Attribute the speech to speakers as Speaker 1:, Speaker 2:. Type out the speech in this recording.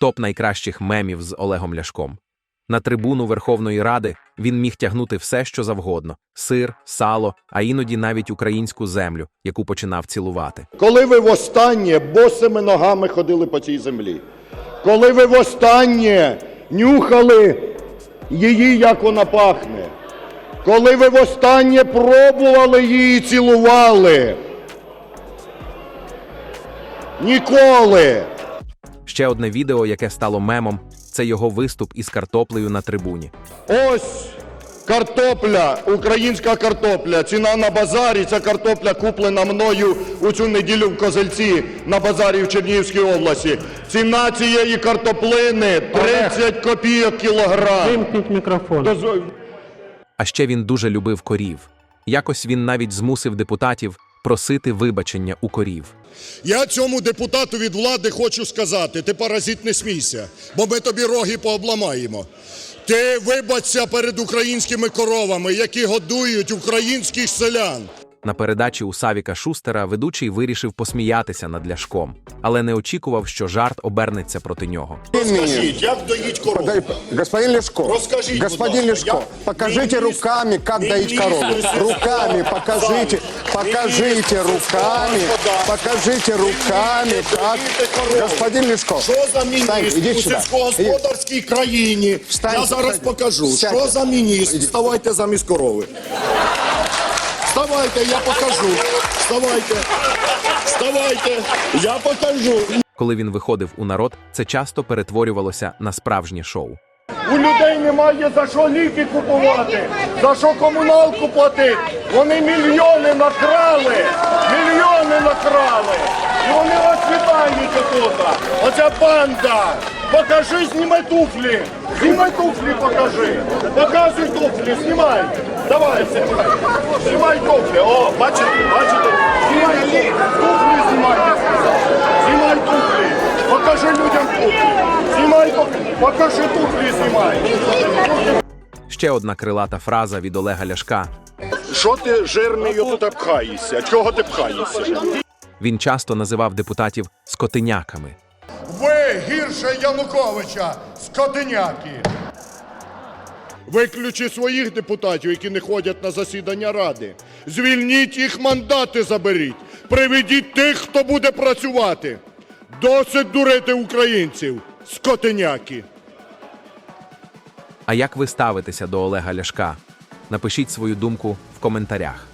Speaker 1: топ найкращих мемів з Олегом Ляшком. На трибуну Верховної Ради він міг тягнути все, що завгодно: сир, сало, а іноді навіть українську землю, яку починав цілувати.
Speaker 2: Коли ви востаннє босими ногами ходили по цій землі? Коли ви востаннє нюхали її, як вона пахне? Коли ви востаннє пробували її цілували? Ніколи!
Speaker 1: Ще одне відео, яке стало мемом, це його виступ із картоплею на трибуні.
Speaker 2: Ось картопля, українська картопля. Ціна на базарі. Ця картопля куплена мною у цю неділю в Козельці на базарі в Чернігівській області. Ціна цієї картоплини 30 копійок кілограм.
Speaker 3: Вимкніть мікрофон.
Speaker 1: А ще він дуже любив корів. Якось він навіть змусив депутатів просити вибачення у корів.
Speaker 4: Я цьому депутату від влади хочу сказати: ти паразит не смійся, бо ми тобі роги пообламаємо. Ти вибачся перед українськими коровами, які годують українських селян.
Speaker 1: На передачі у Савіка Шустера ведучий вирішив посміятися над Ляшком, але не очікував, що жарт обернеться проти нього.
Speaker 4: Розкажіть, як доїть корову?
Speaker 5: Господин Лешко,
Speaker 4: Расскажите,
Speaker 5: господин
Speaker 4: пожалуйста,
Speaker 5: Лешко,
Speaker 4: я-
Speaker 5: покажите
Speaker 4: министр-
Speaker 5: руками, как доить корову. Руками покажите,
Speaker 4: господарства.
Speaker 5: покажите руками, покажите руками, как... Господин Лешко,
Speaker 4: Що за міністр у сільськогосподарській країні?
Speaker 5: Встань,
Speaker 4: Я зараз
Speaker 5: встань.
Speaker 4: покажу.
Speaker 5: Сядьте.
Speaker 4: Що за міністр? Вставайте замість корови. Вставайте, я покажу. Вставайте. Вставайте, я покажу.
Speaker 1: Коли він виходив у народ, це часто перетворювалося на справжнє шоу.
Speaker 2: У людей немає за що ліки купувати, за що комуналку платити. Вони мільйони накрали, мільйони накрали. І вони розцвітають тут. Оця банда. Покажи, знімай туфлі. Знімай туфлі, покажи. Показуй туфлі, знімай. Давай, знімай. Знімай туфлі. О, бачите, бачите? Туфлі знімай, я сказав. Знімай туфлі. Покажи людям туфлі. Знімай туфлі. Покажи туфлі, знімай.
Speaker 1: Ще одна крилата фраза від Олега Ляшка.
Speaker 2: Що ти жирний тут пхаєшся? Чого ти пхаєшся?
Speaker 1: Він часто називав депутатів скотиняками.
Speaker 4: Ви гірше Януковича, скотиняки. Виключи своїх депутатів, які не ходять на засідання ради. Звільніть їх мандати заберіть. Приведіть тих, хто буде працювати. Досить дурити українців, скотиняки.
Speaker 1: А як ви ставитеся до Олега Ляшка? Напишіть свою думку в коментарях.